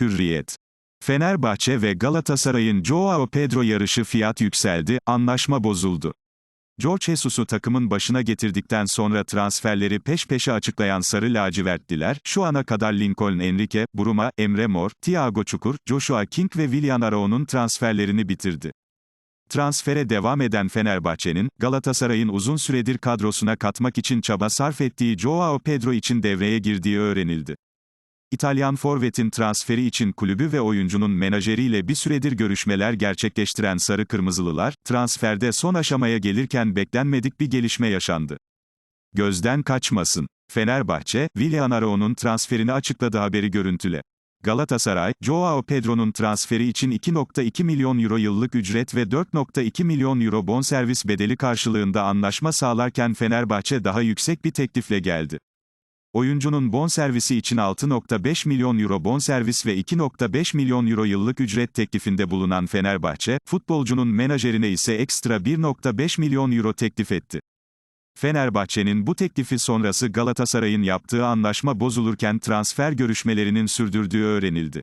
Hürriyet. Fenerbahçe ve Galatasaray'ın Joao Pedro yarışı fiyat yükseldi, anlaşma bozuldu. George Jesus'u takımın başına getirdikten sonra transferleri peş peşe açıklayan Sarı Lacivertliler, şu ana kadar Lincoln Enrique, Bruma, Emre Mor, Thiago Çukur, Joshua King ve Willian Arao'nun transferlerini bitirdi. Transfere devam eden Fenerbahçe'nin, Galatasaray'ın uzun süredir kadrosuna katmak için çaba sarf ettiği Joao Pedro için devreye girdiği öğrenildi. İtalyan forvetin transferi için kulübü ve oyuncunun menajeriyle bir süredir görüşmeler gerçekleştiren Sarı Kırmızılılar, transferde son aşamaya gelirken beklenmedik bir gelişme yaşandı. Gözden kaçmasın. Fenerbahçe, Willian Arao'nun transferini açıkladı haberi görüntüle. Galatasaray, Joao Pedro'nun transferi için 2.2 milyon euro yıllık ücret ve 4.2 milyon euro bonservis bedeli karşılığında anlaşma sağlarken Fenerbahçe daha yüksek bir teklifle geldi. Oyuncunun bonservisi için 6.5 milyon euro bonservis ve 2.5 milyon euro yıllık ücret teklifinde bulunan Fenerbahçe, futbolcunun menajerine ise ekstra 1.5 milyon euro teklif etti. Fenerbahçe'nin bu teklifi sonrası Galatasaray'ın yaptığı anlaşma bozulurken transfer görüşmelerinin sürdürdüğü öğrenildi.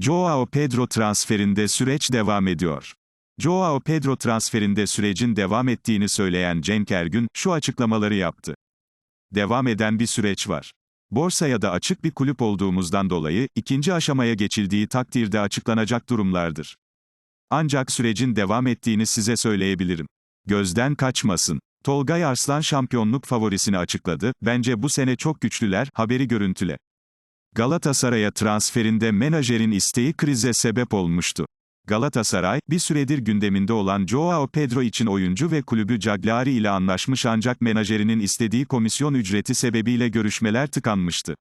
Joao Pedro transferinde süreç devam ediyor. Joao Pedro transferinde sürecin devam ettiğini söyleyen Cenk Ergün, şu açıklamaları yaptı. Devam eden bir süreç var. Borsaya da açık bir kulüp olduğumuzdan dolayı, ikinci aşamaya geçildiği takdirde açıklanacak durumlardır. Ancak sürecin devam ettiğini size söyleyebilirim. Gözden kaçmasın. Tolga Arslan şampiyonluk favorisini açıkladı, bence bu sene çok güçlüler, haberi görüntüle. Galatasaray'a transferinde menajerin isteği krize sebep olmuştu. Galatasaray, bir süredir gündeminde olan Joao Pedro için oyuncu ve kulübü Cagliari ile anlaşmış ancak menajerinin istediği komisyon ücreti sebebiyle görüşmeler tıkanmıştı.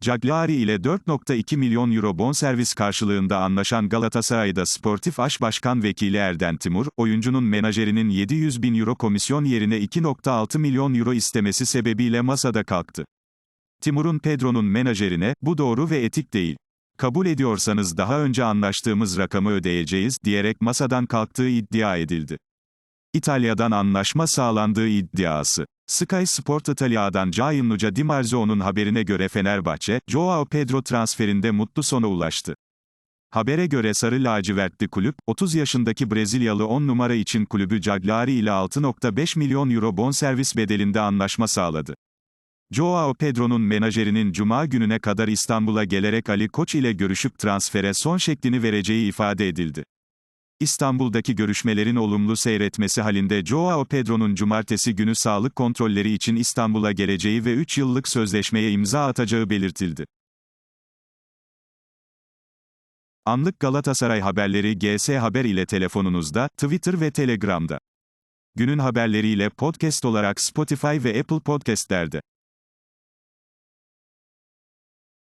Cagliari ile 4.2 milyon euro bonservis karşılığında anlaşan Galatasaray'da Sportif Aş Başkan Vekili Erden Timur, oyuncunun menajerinin 700 bin euro komisyon yerine 2.6 milyon euro istemesi sebebiyle masada kalktı. Timur'un Pedro'nun menajerine, bu doğru ve etik değil. Kabul ediyorsanız daha önce anlaştığımız rakamı ödeyeceğiz, diyerek masadan kalktığı iddia edildi. İtalya'dan anlaşma sağlandığı iddiası. Sky Sport İtalya'dan Gianluca Di Marzio'nun haberine göre Fenerbahçe, Joao Pedro transferinde mutlu sona ulaştı. Habere göre Sarı Lacivertli kulüp, 30 yaşındaki Brezilyalı 10 numara için kulübü Cagliari ile 6.5 milyon euro bonservis bedelinde anlaşma sağladı. Joao Pedro'nun menajerinin Cuma gününe kadar İstanbul'a gelerek Ali Koç ile görüşüp transfere son şeklini vereceği ifade edildi. İstanbul'daki görüşmelerin olumlu seyretmesi halinde Joao Pedro'nun cumartesi günü sağlık kontrolleri için İstanbul'a geleceği ve 3 yıllık sözleşmeye imza atacağı belirtildi. Anlık Galatasaray haberleri GS Haber ile telefonunuzda, Twitter ve Telegram'da. Günün haberleriyle podcast olarak Spotify ve Apple Podcast'lerde.